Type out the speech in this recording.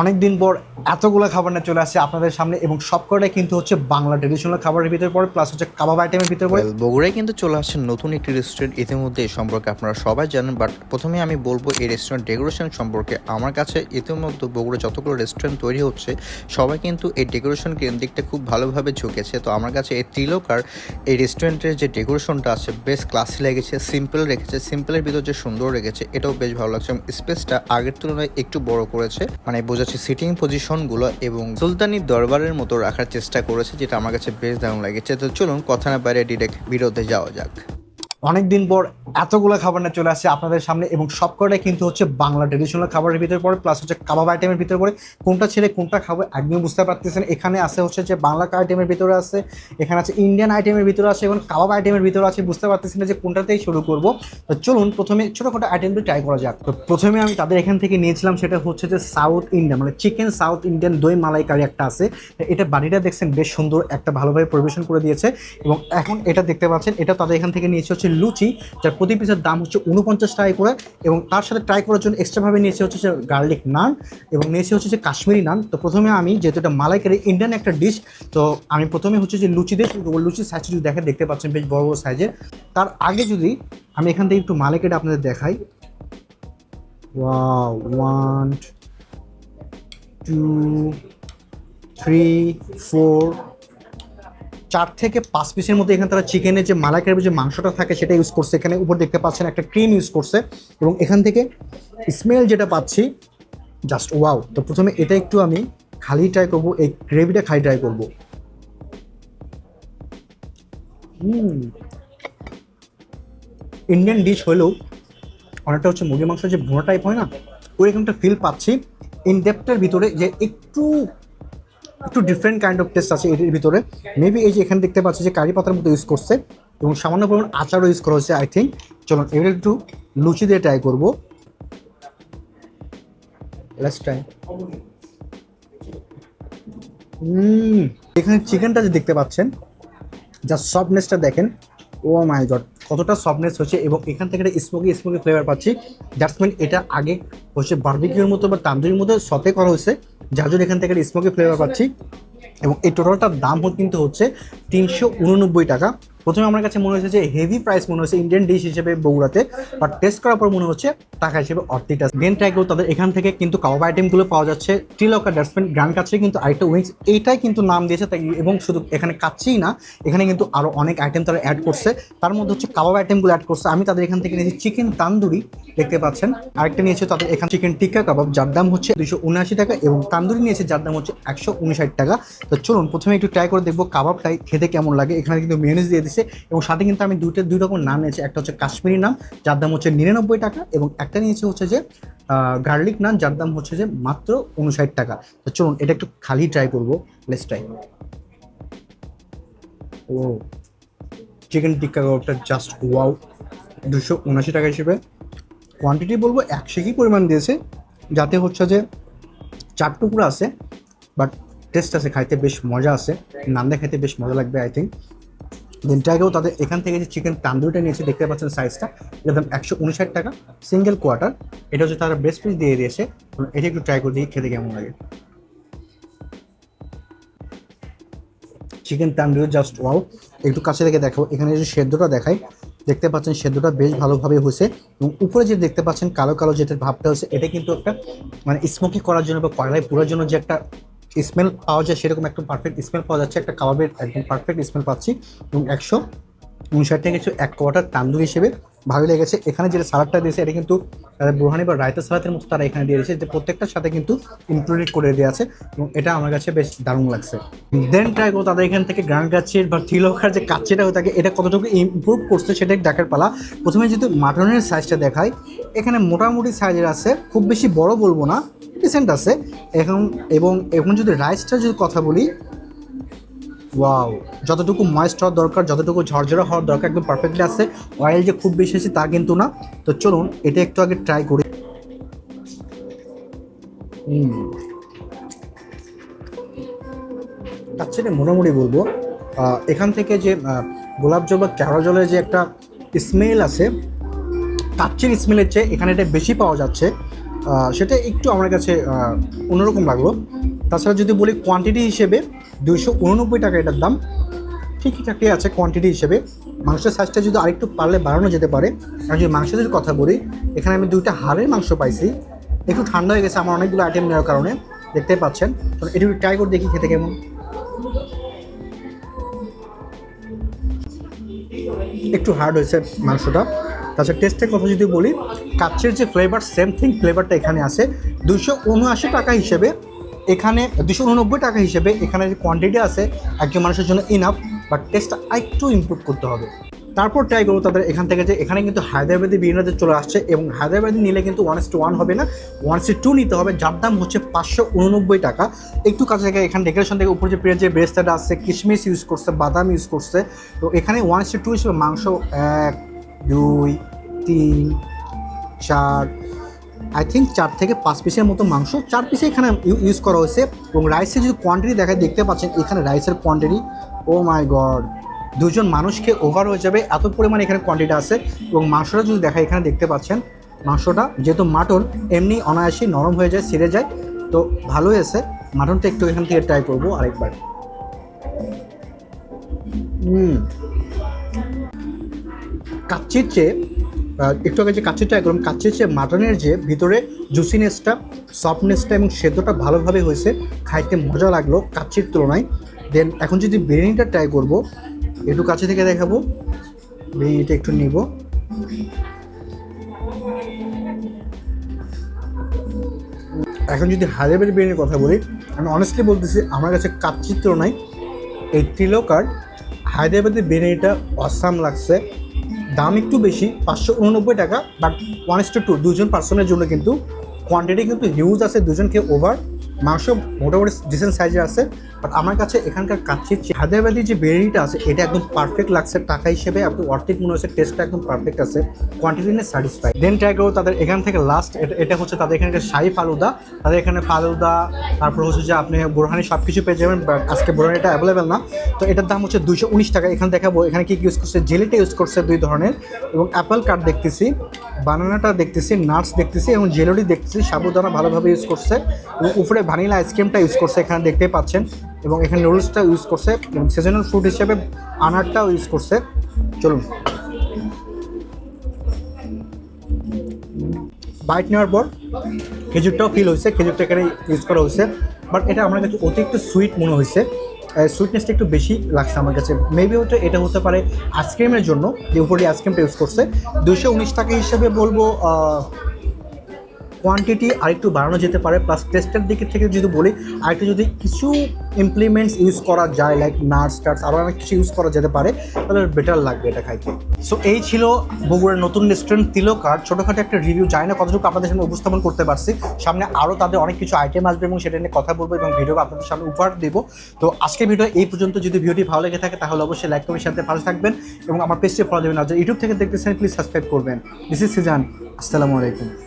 অনেক দিন পর এতগুলো খাবার নিয়ে চলে আসছে আপনাদের সামনে এবং সবকটাই কিন্তু হচ্ছে বাংলা ট্রেডিশনাল খাবারের ভিতরে পড়ে প্লাস হচ্ছে কাবাব আইটেমের ভিতরে পড়ে। বগুড়ায় কিন্তু চলে আসছে নতুন একটি রেস্টুরেন্ট ইতিমধ্যে এই সম্পর্কে আপনারা সবাই জানেন বাট প্রথমে আমি বলব এই রেস্টুরেন্ট ডেকোরেশন সম্পর্কে। আমার কাছে ইতিমধ্যে বগুড়া যতগুলো রেস্টুরেন্ট তৈরি হচ্ছে, সবাই কিন্তু এই ডেকোরেশন কেন্দ্রিকটা খুব ভালোভাবে ঝুঁকেছে। তো আমার কাছে এই তিলকার এই রেস্টুরেন্টের যে ডেকোরেশনটা আছে, বেশ ক্লাসি লেগেছে সিম্পল রেখেছে সিম্পলের ভিতর যে সুন্দর রেখেছে, এটাও বেশ ভালো লাগছে এবং স্পেসটা আগের তুলনায় একটু বড় করেছে। মানে বোঝাচ্ছে সিটিং পজিশনগুলো এবং সুলতানির দরবারের মতো রাখার চেষ্টা করেছে, যেটা আমার কাছে বেশ দারুণ লেগেছে। তো চলুন, কথা না বাইরে ডিরেক্ট বিরোধে যাওয়া যাক। অনেক দিন পর এতগুলো খাবার নিয়ে চলে আসছে আপনাদের সামনে এবং সবকটাই কিন্তু হচ্ছে বাংলা ট্রেডিশনাল খাবারের ভিতরে পড়ে প্লাস হচ্ছে কাবাব আইটেমের ভিতরে পড়ে। কোনটা ছেড়ে কোনটা খাব একদমই বুঝতে পারতেছেন এখানে আছে হচ্ছে যে বাংলা আইটেমের ভিতরে আছে, এখানে আছে ইন্ডিয়ান আইটেমের ভিতরে আছে এবং কাবাব আইটেমের ভিতরে আছে, বুঝতে পারতেছি না যে কোনটাতেই শুরু করব। তো চলুন প্রথমে ছোটোখাটো আইটেমটি ট্রাই করা যাক। তো প্রথমে আমি তাদের এখান থেকে নিয়েছিলাম, সেটা হচ্ছে যে সাউথ ইন্ডিয়ান মানে চিকেন সাউথ ইন্ডিয়ান দই মালাই কারি একটা আছে। এটা বাড়িটা দেখছেন, বেশ সুন্দর একটা ভালোভাবে পরিবেশন করে দিয়েছে। এবং এখন এটা দেখতে পাচ্ছেন, এটা তাদের এখান থেকে নিয়েছে হচ্ছে লুচি, যার প্রতি পিসের দাম হচ্ছে উনপঞ্চাশ টাকা করে এবং তার সাথে ট্রাই করার জন্য এক্সট্রাভাবে নিয়েছে হচ্ছে গার্লিক নান এবং নিয়েছে হচ্ছে যে কাশ্মীরি নান তো প্রথমে আমি যেহেতু এটা মালাইকারি ইন্ডিয়ান একটা ডিশ তো আমি প্রথমে হচ্ছে যে লুচি দিয়ে। লুচির সাইজ যদি দেখে দেখতে পাচ্ছেন বেশ বড় বড় সাইজের তার আগে যদি আমি এখান থেকে একটু মালাইকারি আপনাদের দেখাই ওয়ান টু থ্রি ফোর চার থেকে পাঁচ পিসের মধ্যে এখানে তারা চিকেনের যে মালাইকারের যে মাংসটা থাকে সেটা ইউজ করছে। এখানে উপর দেখতে পাচ্ছেন একটা ক্রিম ইউজ করছে এবং এখান থেকে স্মেল যেটা পাচ্ছি জাস্ট ওয়াও তো প্রথমে এটা একটু আমি খালি ট্রাই করব, এই গ্রেভিটা খালি ট্রাই করব। ইন্ডিয়ান ডিশ হলেও অনেকটা হচ্ছে মুরগি মাংস যে ভুনা টাইপ হয় না, ওই রকমটা ফিল পাচ্ছি। ইন ডেপথের ভিতরে যে একটু একটু ডিফারেন্ট কাইন্ড অফ টেস্ট আছে এটির ভিতরে। মেবি এই যে এখানে দেখতে পাচ্ছি যে কারি পাতার মতো ইউজ করছে এবং সামান্য পরিমাণ আচারও ইউজ করা হয়েছে আই থিঙ্ক চলুন, এবার একটু লুচি দিয়ে ট্রাই করব। ট্রাই এখানে চিকেনটা যে দেখতে পাচ্ছেন যা সফটনেসটা দেখেন। ও মাই গড কতটা সফটনেস হচ্ছে এবং এখান থেকে একটা স্মোকি স্মোকি ফ্লেভার পাচ্ছি। জাস্টমেন্ট এটা আগে হচ্ছে বার্বিকিউর মতো বা তান্দুরির মতো সতে করা হয়েছে, যার জন্য এখান থেকে একটা স্মোকি ফ্লেভার পাচ্ছি। এবং এই টোটালটার দাম কিন্তু হচ্ছে তিনশো উননব্বই টাকা। প্রথমে আমার কাছে মনে হয়েছে যে হেভি প্রাইস মনে হচ্ছে ইন্ডিয়ান ডিশ হিসেবে বগুড়াতে বাট টেস্ট করার পর মনে হচ্ছে টাকা হিসেবে অর্থিটা দেন ট্রাই করব তাদের এখান থেকে কিন্তু কাবাব আইটেমগুলো পাওয়া যাচ্ছে। টিলকা ডাস্টবিন গ্র্যান্ড কাছে কিন্তু আরেকটা উইংস এইটাই কিন্তু নাম দিয়েছে, তাই এবং শুধু এখানে কাচ্ছেই না, এখানে কিন্তু আরও অনেক আইটেম তারা অ্যাড করছে। তার মধ্যে হচ্ছে কাবাব আইটেমগুলো অ্যাড করছে। আমি তাদের এখান থেকে নিয়েছি চিকেন তান্দুরি দেখতে পাচ্ছেন। আরেকটা নিয়েছে তাদের এখানে চিকেন টিক্কা কাবাব, যার দাম হচ্ছে দুশো উনআশি টাকা এবং তান্দুরি নিয়েছে যার দাম হচ্ছে একশো উনষাট টাকা। তো চলুন, প্রথমে একটু ট্রাই করে দেখব কাবাবটাই খেতে কেমন লাগে। এখানে কিন্তু মেয়নিজ দিয়ে দিচ্ছে এবং সাথে কিন্তু আমি দুইটা দুই রকম নাম নিয়েছি। একটা হচ্ছে কাশ্মীরি নাম, যার দাম হচ্ছে নিরানব্বই টাকা এবং একটা নিয়েছে হচ্ছে যে গার্লিক নান, যার দাম হচ্ছে যে মাত্র উনষাট টাকা। তো চলুন, এটা একটু খালি ট্রাই করব। লেস ট্রাই ও চিকেন টিক্কা কাবাবটা জাস্ট ওয়াও দুশো উনআশি টাকা হিসেবে। কোয়ান্টিটি বলব একশো কি পরিমাণ দিয়েছে, যাতে হচ্ছে যে চার টুকরো আছে বাট টেস্ট আছে, খাইতে বেশ মজা আছে। নান্দা খাইতে বেশ মজা লাগবে আই থিঙ্ক দিনটাকেও তাদের এখান থেকে যে চিকেন তান্দুরিটা নিয়েছে, দেখতে পাচ্ছেন সাইজটা এটার দাম একশো উনষাট টাকা সিঙ্গেল কোয়ার্টার এটা হচ্ছে তারা বেস্ট পিস দিয়ে দিয়েছে। এটা একটু ট্রাই করে দিয়ে খেতে কেমন লাগে। চিকেন তান্দুরি জাস্ট ওয়াও একটু কাছে থেকে দেখাবো, এখানে যে সেদ্ধটা দেখাই, দেখতে পাচ্ছেন সেদ্ধটা বেশ ভালোভাবে হয়েছে। এবং উপরে যে দেখতে পাচ্ছেন কালো কালো যেটা ভাবটা হচ্ছে, এটা কিন্তু একটা মানে স্মোকি করার জন্য বা কয়লায় পুরার জন্য যে একটা স্মেল পাওয়া যায়, সেরকম একটা পারফেক্ট স্মেল পাওয়া যাচ্ছে, একটা কাবাবের একদম পারফেক্ট স্মেল পাচ্ছি, এবং একশো উনষাট টাকা কিছু এক কোয়াটার তান্দুরি হিসেবে ভালো লেগেছে। এখানে যে সালাডটা দিয়েছে, এটা কিন্তু তাদের বুরহানি বা রায়তা সালাদের মতো তারা এখানে দিয়ে দিয়েছে, যে প্রত্যেকটার সাথে কিন্তু ইনক্লুডেড করে দেওয়া আছে এবং এটা আমার কাছে বেশ দারুণ লাগছে। দেন ট্রাই করো তাদের এখান থেকে গ্রান কাচ্ছির বা থিলোখার যে কাচ্ছিটা হয়ে থাকে, এটা কতটুকু ইমপ্রুভ করছে সেটাই দেখার পালা। প্রথমে যদি মাটনের সাইজটা দেখায় এখানে মোটামুটি সাইজের আছে, খুব বেশি বড় বলব না রিসেন্ট আছে। এখন, এবং এখন যদি রাইসটা যদি কথা বলি ওয়াও যতটুকু ময়েস্ট হওয়ার দরকার, যতটুকু ঝরঝরা হওয়ার দরকার, একদম পারফেক্টলি আছে। অয়েল যে খুব বেশি আছে, তা কিন্তু না। তো চলুন, এটা একটু আগে ট্রাই করি। তার মোটামুটি বলব এখান থেকে যে গোলাপ জল বা ক্যারো জলের যে একটা স্মেল আছে কাচ্চির স্মেলের চেয়ে এখানে এটা বেশি পাওয়া যাচ্ছে। সেটা একটু আমার কাছে অন্যরকম লাগল। তাছাড়া যদি বলি কোয়ান্টিটি হিসেবে, দুইশো উননব্বই টাকা এটার দাম। ঠিকই ঠাকই আছে কোয়ান্টিটি হিসেবে। মাংসের সাইজটা যদি আরেকটু পারলে বাড়ানো যেতে পারে। আর যদি মাংসের কথা বলি, এখানে আমি দুইটা হাড়ের মাংস পাইছি। একটু ঠান্ডা হয়ে গেছে, আমার অনেকগুলো আইটেম নেওয়ার কারণে। দেখতে পাচ্ছেন। তো এটি একটু ট্রাই করে দেখি খেতে কেমন। একটু হার্ড হয়েছে মাংসটা। তাছাড়া টেস্টের কথা যদি বলি, কাচ্চের যে ফ্লেভার সেম থিং ফ্লেভারটা এখানে আছে। দুশো উনআশি টাকা হিসেবে এখানে দুশো উননব্বই টাকা হিসেবে এখানে যে কোয়ান্টিটি আছে, একজন মানুষের জন্য ইনাফ বাট টেস্টটা একটু ইমপ্রুভ করতে হবে। তারপর ট্রাই করব তাদের এখান থেকে যে এখানে কিন্তু হায়দ্রাবাদি বিরিয়ানিতে চলে আসছে এবং হায়দ্রাবাদি নিলে কিন্তু ওয়ান টু ওয়ান হবে না ওয়ান টু নিতে হবে, যার দাম হচ্ছে পাঁচশো উননব্বই টাকা। একটু কাছে থেকে এখানে ডেকোরেশন থেকে উপরে যে পেঁয়াজ, যে ব্রেস্তাটা আছে কিশমিশ ইউজ করছে, বাদাম ইউজ করছে, তো এখানে ওয়ান সি টু হিসেবে মাংস, এক, দুই, তিন, চার আই থিঙ্ক চার থেকে পাঁচ পিসের মতো মাংস। চার পিসে এখানে ইউজ করা হয়েছে এবং রাইসের যদি কোয়ান্টিটি দেখায়, দেখতে পাচ্ছেন এখানে রাইসের কোয়ান্টিটি ও মাই গড দুজন মানুষকে ওভার হয়ে যাবে। এত পরিমাণে এখানে কোয়ান্টিটি আছে। এবং মাংসটা যদি দেখায়, এখানে দেখতে পাচ্ছেন মাংসটা। যেহেতু মাটন এমনি অনায়াসই নরম হয়ে যায়, ছিঁড়ে যায়। তো ভালো হয়েছে। মাটনটা একটু এখান থেকে ট্রাই করব আরেকবার। কাচ্চির চেয়ে একটু আগে যে কাচ্চির ট্রাই করলাম কাচ্চির চেয়ে মাটনের যে ভিতরে জুসিনেসটা, সফটনেসটা এবং সেদ্ধটা ভালোভাবে হয়েছে, খাইতে মজা লাগল কাচ্চির তুলনায়। দেন এখন যদি বিরিয়ানিটা ট্রাই করব, একটু কাছে থেকে দেখাবো, বিরিয়ানিটা একটু নিব। এখন যদি হায়দ্রাবাদি বিরিয়ানির কথা বলি, আমি অনেস্টলি বলতেছি, আমার কাছে কাচ্চির তুলনায় এই ত্রিলোকার হায়দ্রাবাদের বিরিয়ানিটা অসাম লাগছে। দাম একটু বেশি, পাঁচশো উননব্বই টাকা বাট ওয়ান টু টু দুজন পার্সনের জন্য কিন্তু কোয়ান্টিটি কিন্তু হিউজ আছে, দুজনকে ওভার মাংস মোটামুটি ডিসেন্ট সাইজের আছে বাট আমার কাছে এখানকার কাচ্চির হায়দ্রাবাদি যে বিরিয়ানিটা আছে, এটা একদম পারফেক্ট লাগছে টাকা হিসেবে একদম অর্থিক মনে হচ্ছে টেস্টটা একদম পারফেক্ট আছে কোয়ান্টিটি নিয়ে স্যাটিসফাই দেন ট্রাই করব তাদের এখান থেকে লাস্ট এটা হচ্ছে তাদের এখানে শাহি ফালুদা, তাদের এখানে ফালুদা, তারপর হচ্ছে যে আপনি বোরহানি সব কিছু পেয়ে যাবেন বাট আজকে বোরহানিটা অ্যাভেলেবেল না। তো এটার দাম হচ্ছে দুইশো উনিশ টাকা, এখানে দেখাবো, এখানে কি ইউজ করছে, জেলিটা ইউজ করছে দুই ধরনের, এবং অ্যাপেল কাট দেখতেছি। বানানাটা দেখতেছি, নাটস দেখতেছি এবং জেলোটি দেখতেছি, সাবুদানা ভালোভাবে ইউজ করছে। এবং উপরে ভ্যানিলা আইসক্রিমটা ইউজ করছে এখানে দেখতে পাচ্ছেন এবং এখানে নুডলসটা ইউজ করছে এবং সিজনাল ফ্রুট হিসেবে আনারটাও ইউজ করছে। চলুন। বাইট নেওয়ার পর খেজুরটাও ফিল হয়েছে, খেজুরটা এখানে ইউজ করা হয়েছে। বাট এটা আমার কাছে অতিরিক্ত সুইট মনে হয়েছে। সুইটনেসটা একটু বেশি লাগছে আমার কাছে। মেবি হয়তো এটা হতে পারে আইসক্রিমের জন্য, যে উপরে আইসক্রিমটা ইউজ করছে। দুশো উনিশ টাকা হিসেবে বলব কোয়ান্টিটি আরেকটু বাড়ানো যেতে পারে প্লাস টেস্টের দিকে থেকে যদি বলি, আরেকটু যদি কিছু ইমপ্লিমেন্টস ইউজ করা যায় লাইক নাটস টাটস আরও অনেক কিছু ইউজ করা যেতে পারে, তাহলে বেটার লাগবে এটা খাইতে। সো এই ছিল বগুড়ার নতুন রেস্টুরেন্ট তিলকার। ছোটোখাটো একটা রিভিউ জানি না কতটুকু আপনাদের সামনে উপস্থাপন করতে পারছি। সামনে আরও তাদের অনেক কিছু আইটেম আসবে এবং সেটা নিয়ে কথা বলব এবং ভিডিও আপনাদের সামনে উপহার দেবো। তো, আজকের ভিডিও এই পর্যন্ত। যদি ভিডিওটি ভালো লেগে থাকে, তাহলে অবশ্যই লাইক কমেন্ট সাথে ভালো থাকবেন এবং আমার পেজটি ফলো দেবেন। আর ইউটিউব থেকে দেখতেছেন প্লিজ সাবস্ক্রাইব করবেন। দিস ইজ সিজান আসসালামু আলাইকুম।